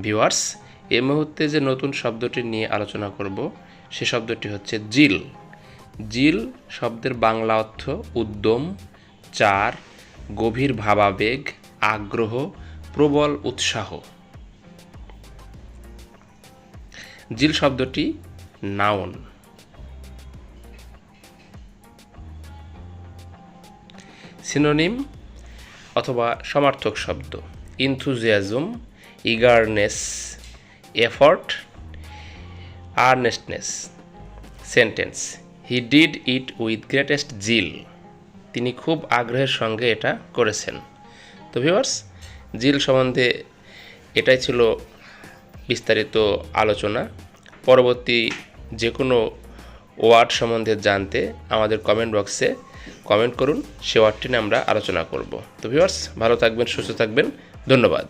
Viewers, এ মুহূর্তে যে নতুন শব্দটি নিয়ে আলোচনা করব, সে শব্দটি হচ্ছে জিল। জিল শব্দের বাংলা অর্থ উদ্যম, চার, গভীর ভাবাবেগ, আগ্রহ, প্রবল উৎসাহ। জিল শব্দটি নাউন। সিনোনিম অথবা সমার্থক শব্দ। Enthusiasm eagerness effort earnestness sentence he did it with greatest zeal তিনি খুব আগ্রহের সঙ্গে এটা করেছেন। তো ভিউয়ার্স জিল সম্বন্ধে এটাই ছিল বিস্তারিত আলোচনা। পরবর্তী যে কোনো ওয়ার্ড সম্বন্ধে জানতে আমাদের কমেন্ট বক্সে কমেন্ট করুন। সে ওয়ার্ডটি নিয়ে আমরা আলোচনা করব। তো ভিউয়ার্স ভালো থাকবেন, সুস্থ থাকবেন। ধন্যবাদ।